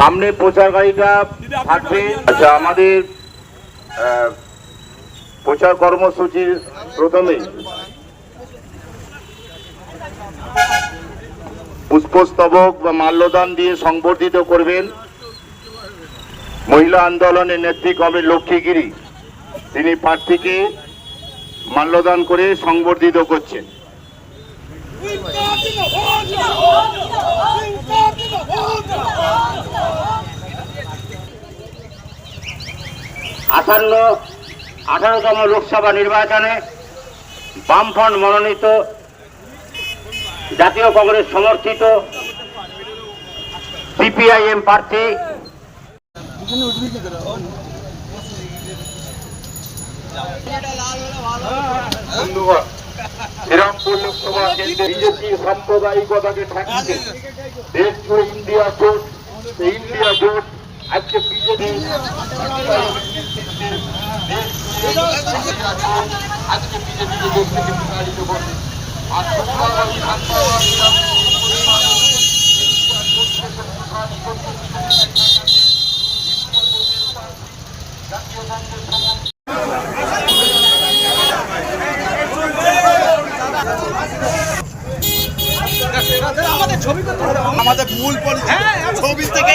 সামনে প্রচার গাড়িটা থাকবে আচ্ছা আমাদের প্রচার কর্মসূচির প্রথমে পুষ্পস্তবক বা মাল্যদান দিয়ে সংবর্ধিত করবেন মহিলা আন্দোলনের নেত্রী কমরেড লক্ষ্মীগিরি। তিনি প্রার্থীকে মাল্যদান করে সংবর্ধিত করছেন। আসন্ন আঠারোতম লোকসভা নির্বাচনে বামফ্রন্ট মনোনীত জাতীয় কংগ্রেস সমর্থিত সিপিআইএম প্রার্থী। শ্রীরামপুর লোকসভা কেন্দ্রে বিজেপি সাম্প্রদায়িকতাকে ঠেকাতে দেশ ইন্ডিয়া জোট ইন্ডিয়া জোট আজকে বিজেপি আজকে বিজেপিকে দেশ থেকে বিতাড়িত করবে। আর শুক্রবার জাতীয় কংগ্রেস আমাদের মূল ছবি থেকে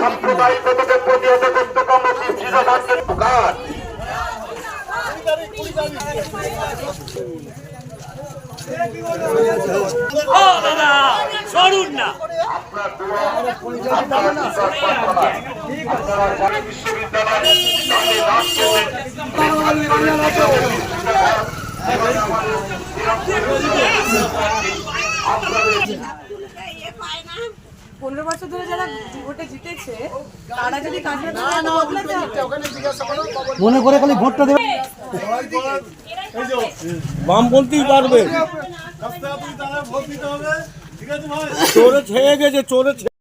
সাম্প্রদায়িকতাকে প্রতিহত করতে কংগ্রেস দৃঢ় জানেন বিশ্ববিদ্যালয়ে। পনেরো বছর ধরে যারা ভোটে জিতেছে তারা যদি কাজে মনে করে খালি ভোটটা দেবে। বামপন্থী পারবে। চোরে ছেয়ে গেছে চোরে ছে-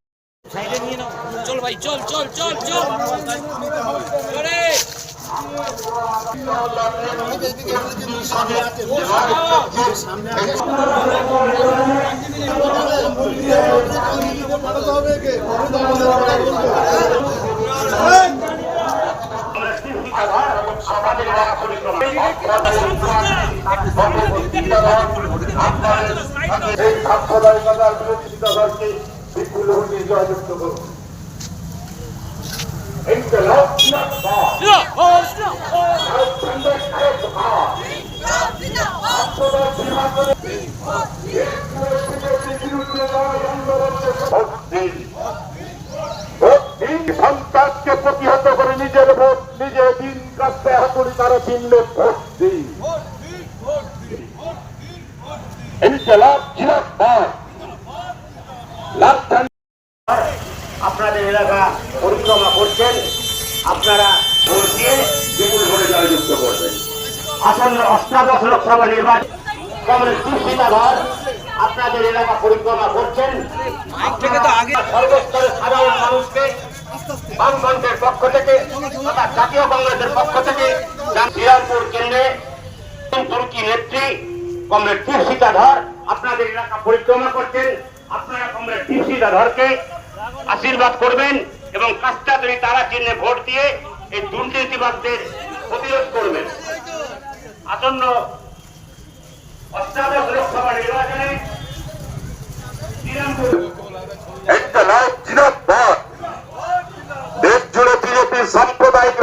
চল ভাই চল চল চল চল। এই সাম্প্রদায়িকতার বিরোধী চিন্তাধারকে বিপুল জয়যুক্ত করুন ইনকলাব জিন্দাবাদ। ভারত কংগ্রেস ভারত ভাগ। সাম্প্রদায়িক বিভাজনের বিরুদ্ধে বিরুদ্ধে লড়াই আন্দোলনকে ভোট দিন। সন্ত্রাসকে প্রতিহত করে নিজের ভোট, নিজে দিন কাছে হাতুড়ি তারা চিনলে ভোট। লাভ আপনাদের এলাকা পরিক্রমা করছেন, আপনারা ভোট দিয়ে বিপুল ভোটে জয়যুক্ত করবেন। আসন্ন অষ্টাদশ লোকসভা নির্বাচন কংগ্রেস দুষ্কৃতাধর আপনাদের এলাকা পরিক্রমা করছেন বামফ্রন্টের পক্ষ থেকে তথা জাতীয় কংগ্রেসের পক্ষ থেকে শ্রীরামপুর কেন্দ্রে তুর্কি নেত্রী কমরেড ধর আপনাদের এলাকা পরিক্রমা করছেন। আপনারা কমরেড তীর্ষিতাধরকে আশীর্বাদ করবেন এবং কাস্টাতরি তারা চিহ্নে ভোট দিয়ে এই দুর্নীতিবাদদের প্রতিরোধ করবেন। আসন্ন অষ্টাদশ লোকসভা নির্বাচনে শ্রীরামপুর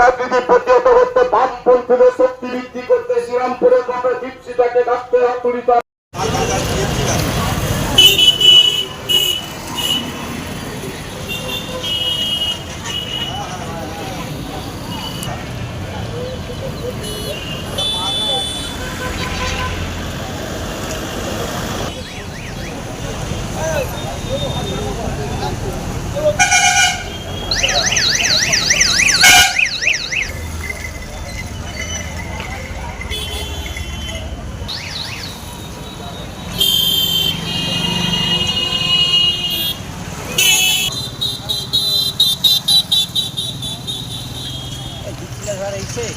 রাজনীতি প্রতিহত করতে বামপন্থীদের শক্তি বৃদ্ধি করতে শ্রীরামপুরের কথা দীপসিটাকে ডাকতে হাতুড়িতা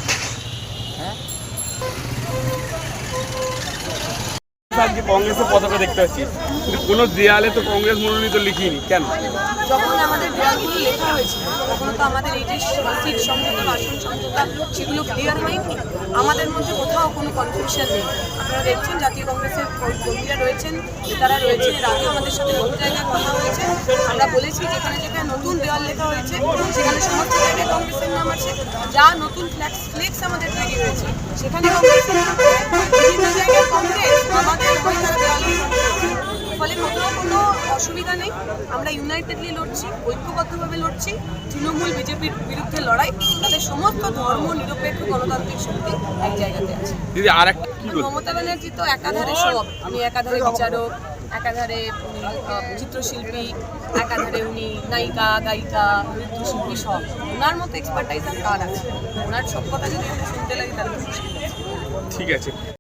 আজকে কংগ্রেসের পতাকা দেখতে পাচ্ছি? কোনো দেয়ালে তো কংগ্রেস মনোনীত লিখিনি, কেন? যখন আমাদের আমাদের মধ্যে কোথাও কোনো রয়েছেন এর আগে আমাদের সাথে কথা বলেছি যেখানে যেখানে নতুন দেওয়াল লেখা হয়েছে সেখানে সমস্ত জায়গায় কংগ্রেসের নাম আছে। যা নতুন ফ্ল্যাক্স ফ্লেক্স আমাদের তৈরি হয়েছে। সেখানে কংগ্রেসের নাম বিভিন্ন জায়গায় কংগ্রেস আমাদের হয়ে তারা দেওয়াল ফলে কোথাও কোনো অসুবিধা নেই। আমরা ইউনাইটেডলি লড়ছি ঐক্যবদ্ধভাবে লড়ছি। তৃণমূল বিজেপির বিরুদ্ধে লড়াই। তাদের সমস্ত ধর্ম নিরপেক্ষ গণতান্ত্রিক শক্তি এক জায়গাতে আছে। আর একটা মমতা ব্যানার্জি তো একাধারে সব। উনি একাধারে বিচারক একাধারে চিত্রশিল্পী, একাধারে উনি নায়িকা, গায়িকা, নৃত্যশিল্পী সব। ওনার মতো এক্সপার্টাইজ আর কার আছে? ওনার সব কথা যদি শুনতে লাগে তাহলে ঠিক আছে।